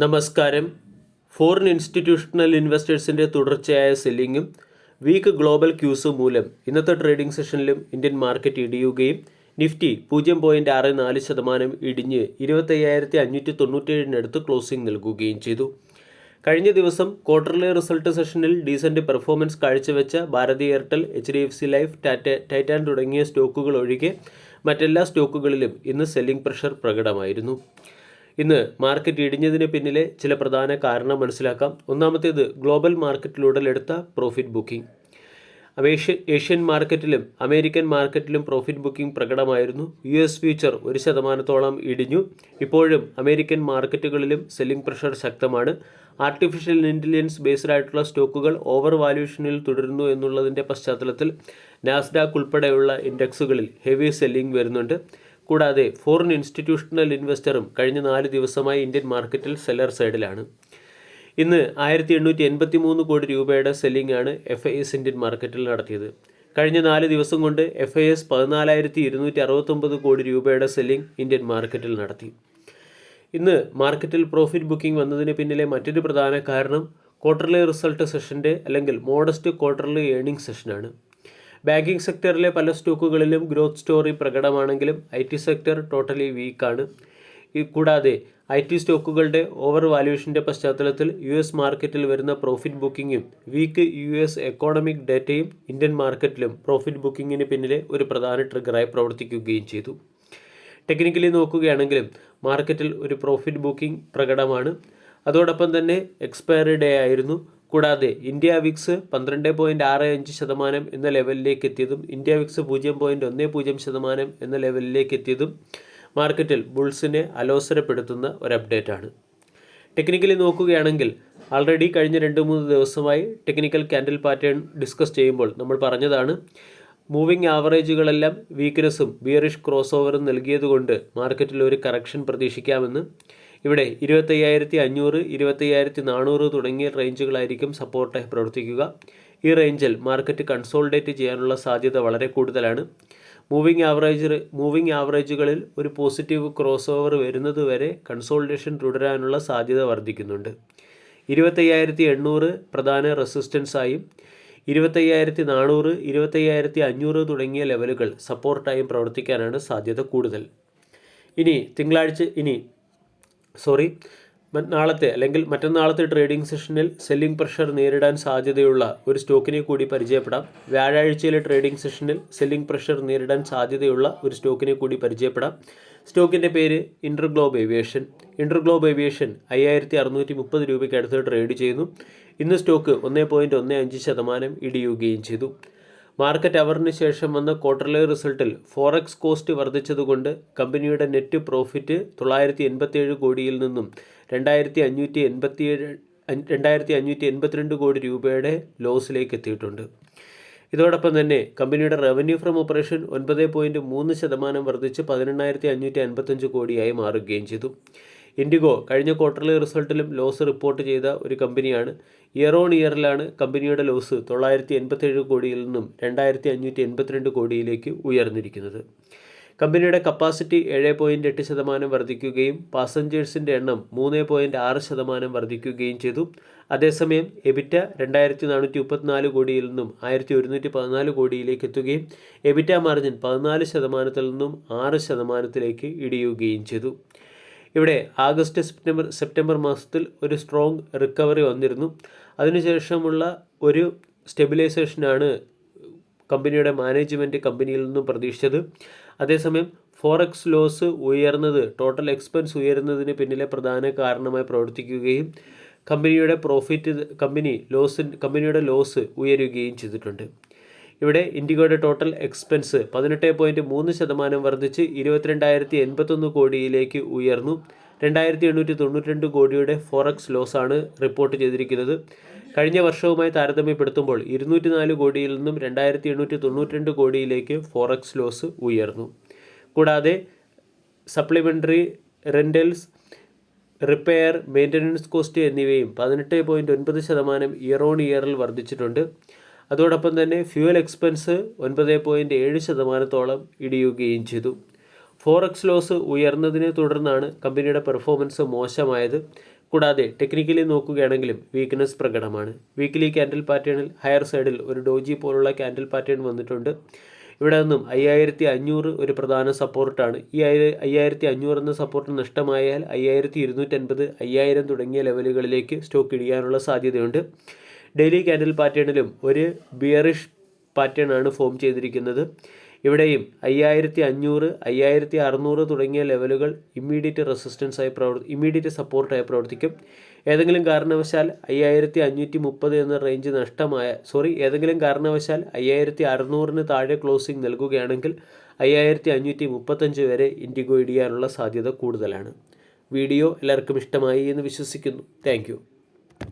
നമസ്കാരം. Foreign institutional ഇൻവെസ്റ്റേഴ്സിന്റെ തുടർച്ചയായ സെല്ലിങ്ങും week global cues മൂലം ഇന്നത്തെ ട്രേഡിംഗ് സെഷനിലും ഇന്ത്യൻ മാർക്കറ്റ് ഇടിയുകയും നിഫ്റ്റി പൂജ്യം പോയിന്റ് ആറ് നാല് ശതമാനം ഇടിഞ്ഞ് ഇരുപത്തയ്യായിരത്തി അഞ്ഞൂറ്റി തൊണ്ണൂറ്റേഴിനടുത്ത് ക്ലോസിംഗ് നൽകുകയും ചെയ്തു. കഴിഞ്ഞ ദിവസം ക്വാർട്ടർലി റിസൾട്ട് സെഷനിൽ ഡീസന്റ് പെർഫോമൻസ് കാഴ്ചവെച്ച Bharti Airtel H D F C life Tata Titan തുടങ്ങിയ സ്റ്റോക്കുകൾ ഒഴികെ മറ്റെല്ലാ സ്റ്റോക്കുകളിലും ഇന്ന് സെല്ലിംഗ് പ്രഷർ പ്രകടമായിരുന്നു. ഇന്ന് മാർക്കറ്റ് ഇടിഞ്ഞതിന് പിന്നിലെ ചില പ്രധാന കാരണം മനസ്സിലാക്കാം. ഒന്നാമത്തേത് ഗ്ലോബൽ മാർക്കറ്റിലുടലെടുത്ത പ്രോഫിറ്റ് ബുക്കിംഗ് ഏഷ്യൻ ഏഷ്യൻ മാർക്കറ്റിലും അമേരിക്കൻ മാർക്കറ്റിലും പ്രോഫിറ്റ് ബുക്കിംഗ് പ്രകടമായിരുന്നു. യു എസ് ഫ്യൂച്ചർ ഒരു ശതമാനത്തോളം ഇടിഞ്ഞു. ഇപ്പോഴും അമേരിക്കൻ മാർക്കറ്റുകളിലും സെല്ലിംഗ് പ്രഷർ ശക്തമാണ്. ആർട്ടിഫിഷ്യൽ ഇന്റലിജൻസ് ബേസ്ഡ് ആയിട്ടുള്ള സ്റ്റോക്കുകൾ ഓവർ വാല്യൂഷനിൽ തുടരുന്നു എന്നുള്ളതിന്റെ പശ്ചാത്തലത്തിൽ നാസ്ഡാക്ക് ഉൾപ്പെടെയുള്ള ഇൻഡെക്സുകളിൽ ഹെവി സെല്ലിംഗ് വരുന്നുണ്ട്. കൂടാതെ ഫോറിൻ ഇൻസ്റ്റിറ്റ്യൂഷണൽ ഇൻവെസ്റ്ററും കഴിഞ്ഞ നാല് ദിവസമായി ഇന്ത്യൻ മാർക്കറ്റിൽ സെല്ലർ സൈഡിലാണ് ഇന്ന് ആയിരത്തി എണ്ണൂറ്റി എൺപത്തി മൂന്ന് കോടി രൂപയുടെ സെല്ലിംഗ് ആണ് എഫ് ഐ എസ് ഇന്ത്യൻ മാർക്കറ്റിൽ നടത്തിയത്. കഴിഞ്ഞ നാല് ദിവസം കൊണ്ട് എഫ് ഐ എസ് പതിനാലായിരത്തി ഇരുന്നൂറ്റി അറുപത്തൊമ്പത് കോടി രൂപയുടെ സെല്ലിംഗ് ഇന്ത്യൻ മാർക്കറ്റിൽ നടത്തി. ഇന്ന് മാർക്കറ്റിൽ പ്രോഫിറ്റ് ബുക്കിംഗ് വന്നതിന് പിന്നിലെ മറ്റൊരു പ്രധാന കാരണം ക്വാർട്ടർലി റിസൾട്ട് സെഷന്റെ അല്ലെങ്കിൽ മോഡസ്റ്റ് ക്വാർട്ടർലി ഏണിംഗ് സെഷനാണ് ബാങ്കിംഗ് സെക്ടറിലെ പല സ്റ്റോക്കുകളിലും ഗ്രോത്ത് സ്റ്റോറി പ്രകടമാണെങ്കിലും ഐ ടി സെക്ടർ ടോട്ടലി വീക്കാണ് കൂടാതെ ഐ ടി സ്റ്റോക്കുകളുടെ ഓവർ വാല്യൂഷന്റെ പശ്ചാത്തലത്തിൽ യു എസ് മാർക്കറ്റിൽ വരുന്ന പ്രോഫിറ്റ് ബുക്കിങ്ങും വീക്ക് യു എസ് എക്കോണമിക് ഡേറ്റയും ഇന്ത്യൻ മാർക്കറ്റിലും പ്രോഫിറ്റ് ബുക്കിങ്ങിന് പിന്നിലെ ഒരു പ്രധാന ട്രിഗറായി പ്രവർത്തിക്കുകയും ചെയ്തു. ടെക്നിക്കലി നോക്കുകയാണെങ്കിലും മാർക്കറ്റിൽ ഒരു പ്രോഫിറ്റ് ബുക്കിംഗ് പ്രകടമാണ്. അതോടൊപ്പം തന്നെ എക്സ്പയറി ഡേ ആയിരുന്നു. കൂടാതെ ഇന്ത്യ വിക്സ് പന്ത്രണ്ട് പോയിന്റ് ആറ് അഞ്ച് ശതമാനം എന്ന ലെവലിലേക്ക് എത്തിയതും ഇന്ത്യ വിക്സ് പൂജ്യം പോയിന്റ് ഒന്ന് പൂജ്യം ശതമാനം എന്ന ലെവലിലേക്ക് എത്തിയതും മാർക്കറ്റിൽ ബുൾസിനെ അലോസരപ്പെടുത്തുന്ന ഒരു അപ്ഡേറ്റ് ആണ്. ടെക്നിക്കലി നോക്കുകയാണെങ്കിൽ ആൾറെഡി കഴിഞ്ഞ രണ്ട് മൂന്ന് ദിവസമായി ടെക്നിക്കൽ ക്യാൻഡിൽ പാറ്റേൺ ഡിസ്കസ് ചെയ്യുമ്പോൾ നമ്മൾ പറഞ്ഞതാണ് മൂവിംഗ് ആവറേജുകളെല്ലാം വീക്ക്നെസ്സും ബിയറിഷ് ക്രോസ് ഓവറും നൽകിയതുകൊണ്ട് മാർക്കറ്റിൽ ഒരു കറക്ഷൻ പ്രതീക്ഷിക്കാമെന്ന്. ഇവിടെ ഇരുപത്തയ്യായിരത്തി അഞ്ഞൂറ് ഇരുപത്തയ്യായിരത്തി നാനൂറ് തുടങ്ങിയ റേഞ്ചുകളായിരിക്കും സപ്പോർട്ടായി പ്രവർത്തിക്കുക. ഈ റേഞ്ചിൽ മാർക്കറ്റ് കൺസോൾഡേറ്റ് ചെയ്യാനുള്ള സാധ്യത വളരെ കൂടുതലാണ്. മൂവിംഗ് ആവറേജ് മൂവിംഗ് ആവറേജുകളിൽ ഒരു പോസിറ്റീവ് ക്രോസ് ഓവർ വരുന്നത് വരെ കൺസോൾട്ടേഷൻ തുടരാനുള്ള സാധ്യത വർദ്ധിക്കുന്നുണ്ട്. ഇരുപത്തയ്യായിരത്തി എണ്ണൂറ് പ്രധാന റെസിസ്റ്റൻസായും ഇരുപത്തയ്യായിരത്തി നാനൂറ് ഇരുപത്തയ്യായിരത്തി അഞ്ഞൂറ് തുടങ്ങിയ ലെവലുകൾ സപ്പോർട്ടായും പ്രവർത്തിക്കാനാണ് സാധ്യത കൂടുതൽ. ഇനി തിങ്കളാഴ്ച ഇനി സോറി നാളത്തെ അല്ലെങ്കിൽ മറ്റന്നാളത്തെ ട്രേഡിംഗ് സെഷനിൽ സെല്ലിംഗ് പ്രഷർ നേരിടാൻ സാധ്യതയുള്ള ഒരു സ്റ്റോക്കിനെ കൂടി പരിചയപ്പെടാം. വ്യാഴാഴ്ചയിലെ ട്രേഡിംഗ് സെഷനിൽ സെല്ലിംഗ് പ്രഷർ നേരിടാൻ സാധ്യതയുള്ള ഒരു സ്റ്റോക്കിനെ കൂടി പരിചയപ്പെടാം. സ്റ്റോക്കിന്റെ പേര് ഇന്റർഗ്ലോബ് ഏവിയേഷൻ. ഇന്റർഗ്ലോബ് ഏവിയേഷൻ അയ്യായിരത്തി അറുന്നൂറ്റി മുപ്പത് രൂപയ്ക്ക് അടുത്ത് ട്രേഡ് ചെയ്യുന്നു. ഇന്ന് സ്റ്റോക്ക് ഒന്ന് പോയിന്റ് ഒന്ന് അഞ്ച് ശതമാനം ഇടിയുകയും ചെയ്തു. മാർക്കറ്റ് അവറിന് ശേഷം വന്ന ക്വാർട്ടർലി റിസൾട്ടിൽ ഫോറക്സ് കോസ്റ്റ് വർദ്ധിച്ചതുകൊണ്ട് കമ്പനിയുടെ നെറ്റ് പ്രോഫിറ്റ് തൊള്ളായിരത്തി എൺപത്തിയേഴ് കോടിയിൽ നിന്നും രണ്ടായിരത്തി അഞ്ഞൂറ്റി എൺപത്തിയേഴ് രണ്ടായിരത്തി അഞ്ഞൂറ്റി എൺപത്തിരണ്ട് കോടി രൂപയുടെ ലോസിലേക്ക് എത്തിയിട്ടുണ്ട്. ഇതോടൊപ്പം തന്നെ കമ്പനിയുടെ റവന്യൂ ഫ്രം ഓപ്പറേഷൻ ഒൻപത് പോയിന്റ് മൂന്ന് ശതമാനം വർദ്ധിച്ച് പതിനെണ്ണായിരത്തി അഞ്ഞൂറ്റി അൻപത്തഞ്ച് കോടിയായി മാറുകയും ചെയ്തു. ഇൻഡിഗോ കഴിഞ്ഞ ക്വാർട്ടറിലെ റിസൾട്ടിലും ലോസ് റിപ്പോർട്ട് ചെയ്ത ഒരു കമ്പനിയാണ്. ഇയർ ഓൺ ഇയറിലാണ് കമ്പനിയുടെ ലോസ് തൊള്ളായിരത്തി എൺപത്തേഴ് കോടിയിൽ നിന്നും രണ്ടായിരത്തി അഞ്ഞൂറ്റി എൺപത്തിരണ്ട് കോടിയിലേക്ക് ഉയർന്നിരിക്കുന്നത്. കമ്പനിയുടെ കപ്പാസിറ്റി ഏഴ് പോയിന്റ് എട്ട് ശതമാനം വർദ്ധിക്കുകയും പാസഞ്ചേഴ്സിന്റെ എണ്ണം മൂന്ന് പോയിന്റ് ആറ് ശതമാനം വർദ്ധിക്കുകയും ചെയ്തു. അതേസമയം എബിറ്റ രണ്ടായിരത്തി നാനൂറ്റി മുപ്പത്തിനാല് കോടിയിൽ നിന്നും ആയിരത്തി ഒരുന്നൂറ്റി പതിനാല് കോടിയിലേക്ക് എത്തുകയും എബിറ്റ മാർജിൻ പതിനാല് ശതമാനത്തിൽ നിന്നും ആറ് ശതമാനത്തിലേക്ക് ഇടിയുകയും ചെയ്തു. ഇവിടെ ആഗസ്റ്റ് സെപ്റ്റംബർ സെപ്റ്റംബർ മാസത്തിൽ ഒരു സ്ട്രോങ് റിക്കവറി വന്നിരുന്നു. അതിനുശേഷമുള്ള ഒരു സ്റ്റെബിലൈസേഷനാണ് കമ്പനിയുടെ മാനേജ്മെന്റ് കമ്പനിയിൽ നിന്നും പ്രതീക്ഷിച്ചത്. അതേസമയം ഫോറക്സ് ലോസ് ഉയർന്നത് ടോട്ടൽ എക്സ്പെൻസ് ഉയരുന്നതിന് പിന്നിലെ പ്രധാന കാരണമായി പ്രവർത്തിക്കുകയും കമ്പനിയുടെ പ്രോഫിറ്റ് കമ്പനി ലോസ് കമ്പനിയുടെ ലോസ് ഉയരുകയും ചെയ്തിട്ടുണ്ട്. ഇവിടെ ഇൻഡിഗോയുടെ ടോട്ടൽ എക്സ്പെൻസ് പതിനെട്ട് പോയിന്റ് മൂന്ന് ശതമാനം വർദ്ധിച്ച് ഇരുപത്തിരണ്ടായിരത്തി എൺപത്തൊന്ന് കോടിയിലേക്ക് ഉയർന്നു. രണ്ടായിരത്തി എണ്ണൂറ്റി തൊണ്ണൂറ്റി കോടിയുടെ ഫോറക്സ് ലോസാണ് റിപ്പോർട്ട് ചെയ്തിരിക്കുന്നത്. കഴിഞ്ഞ വർഷവുമായി താരതമ്യപ്പെടുത്തുമ്പോൾ ഇരുന്നൂറ്റി നാല് കോടിയിൽ നിന്നും രണ്ടായിരത്തി എണ്ണൂറ്റി തൊണ്ണൂറ്റി കോടിയിലേക്ക് ഫോറക്സ് ലോസ് ഉയർന്നു. കൂടാതെ supplementary rentals repair maintenance cost എന്നിവയും പതിനെട്ട് പോയിന്റ് ഒൻപത് ശതമാനം ഇയർ ഓൺ ഇയറിൽ വർദ്ധിച്ചിട്ടുണ്ട്. അതോടൊപ്പം തന്നെ ഫ്യൂവൽ എക്സ്പെൻസ് ഒൻപത് പോയിന്റ് ഏഴ് ശതമാനത്തോളം ഇടിയുകയും ചെയ്തു. ഫോറക്സ് ലോസ് ഉയർന്നതിനെ തുടർന്നാണ് കമ്പനിയുടെ പെർഫോമൻസ് മോശമായത്. കൂടാതെ ടെക്നിക്കലി നോക്കുകയാണെങ്കിലും വീക്ക്നെസ് പ്രകടമാണ്. വീക്കിലി ക്യാൻഡിൽ പാറ്റേണിൽ ഹയർ സൈഡിൽ ഒരു ഡോജി പോലുള്ള ക്യാൻഡിൽ പാറ്റേൺ വന്നിട്ടുണ്ട്. ഇവിടെ നിന്നും അയ്യായിരത്തി അഞ്ഞൂറ് ഒരു പ്രധാന സപ്പോർട്ടാണ് ഈ അയ്യ- അയ്യായിരത്തി അഞ്ഞൂറ് എന്ന സപ്പോർട്ട് നഷ്ടമായാൽ അയ്യായിരത്തി ഇരുന്നൂറ്റൻപത് അയ്യായിരം തുടങ്ങിയ ലെവലുകളിലേക്ക് സ്റ്റോക്ക് ഇടിയാനുള്ള സാധ്യതയുണ്ട്. ഡെയിലി ക്യാൻഡിൽ പാറ്റേണിലും ഒരു ബിയറിഷ് പാറ്റേൺ ആണ് ഫോം ചെയ്തിരിക്കുന്നത്. ഇവിടെയും അയ്യായിരത്തി അഞ്ഞൂറ് അയ്യായിരത്തി അറുന്നൂറ് തുടങ്ങിയ ലെവലുകൾ ഇമ്മീഡിയറ്റ് റെസിസ്റ്റൻസ് ആയി പ്രവർ ഇമ്മീഡിയറ്റ് സപ്പോർട്ടായി പ്രവർത്തിക്കും. ഏതെങ്കിലും കാരണവശാൽ അയ്യായിരത്തി അഞ്ഞൂറ്റി മുപ്പത് എന്ന റേഞ്ച് നഷ്ടമായ സോറി ഏതെങ്കിലും കാരണവശാൽ അയ്യായിരത്തി അറുന്നൂറിന് താഴെ ക്ലോസിംഗ് നൽകുകയാണെങ്കിൽ അയ്യായിരത്തി അഞ്ഞൂറ്റി മുപ്പത്തഞ്ച് വരെ ഇൻഡിഗോ ഇടിയാനുള്ള സാധ്യത കൂടുതലാണ്. വീഡിയോ എല്ലാവർക്കും ഇഷ്ടമായി എന്ന് വിശ്വസിക്കുന്നു. താങ്ക്